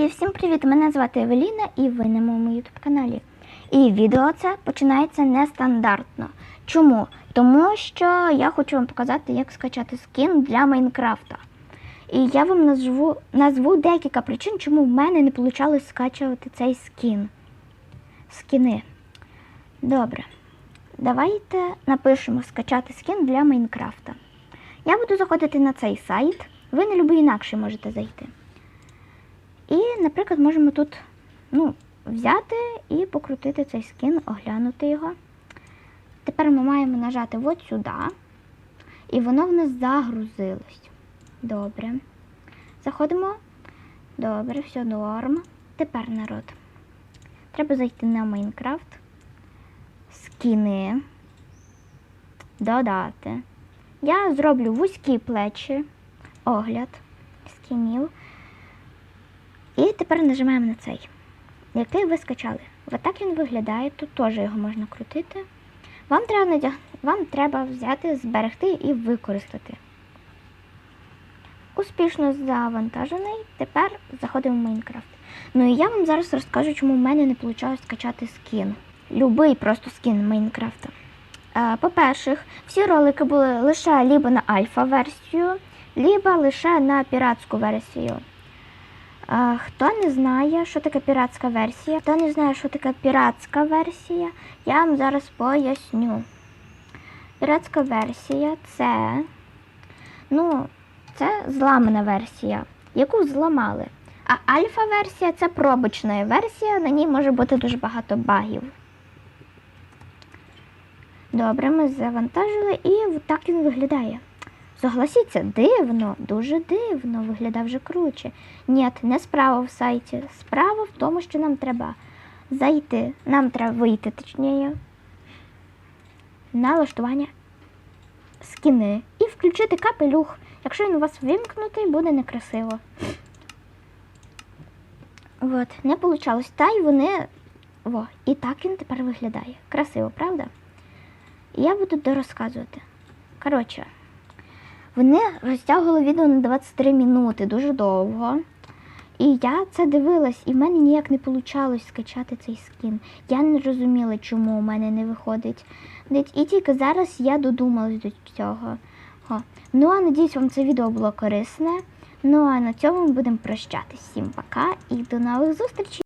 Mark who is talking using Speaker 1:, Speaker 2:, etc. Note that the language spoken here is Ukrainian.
Speaker 1: І всім привіт! Мене звати Евеліна і ви на моєму YouTube каналі. І відео це починається нестандартно. Чому? Тому що я хочу вам показати, як скачати скін для Майнкрафта. І я вам назву, назву декілька причин, чому в мене не вийшло скачувати цей скін. Скіни. Добре. Давайте напишемо скачати скін для Майнкрафта. Я буду заходити на цей сайт. Ви на будь-який інакший можете зайти. І, наприклад, можемо тут ну, взяти і покрутити цей скін, оглянути його. Тепер ми маємо нажати от сюди, і воно в нас загрузилось. Добре. Заходимо. Добре, все норм. Тепер народ. Треба зайти на Майнкрафт. Скіни. Додати. Я зроблю вузькі плечі, огляд скінів. І тепер нажимаємо на цей, який ви скачали. Ось так він виглядає, тут теж його можна крутити. Вам треба. Вам треба взяти, зберегти і використати. Успішно завантажений. Тепер заходимо в Майнкрафт. Ну і я вам зараз розкажу, чому в мене не вийшло скачати скін. Любий просто скін Майнкрафта. Е, По-перше, всі ролики були лише либо на альфа-версію, либо лише на піратську версію. Хто не знає, що таке піратська версія, хто не знає, що таке піратська версія, я вам зараз поясню. Піратська версія це, ну, це зламана версія, яку зламали. А альфа-версія це пробочна версія, на ній може бути дуже багато багів. Добре, ми завантажили і так він виглядає. Согласіться, дивно, дуже дивно, виглядає вже круче. Ні, не справа в сайті. Справа в тому, що нам треба зайти, нам треба вийти, точніше, налаштування скіни і включити капелюх. Якщо він у вас вимкнутий, буде некрасиво. От, не вийшло. Та й вони. Во, і так він тепер виглядає. Красиво, правда? Я буду дорозказувати. Коротше. Вони розтягували відео на 23 минути, дуже довго. І я це дивилась, і в мене ніяк не вийшло скачати цей скін. Я не розуміла, чому у мене не виходить. І тільки зараз я додумалась до цього. О. Ну а надіюсь, вам це відео було корисне. Ну а на цьому ми будемо прощатись. Всім пока і до нових зустрічей!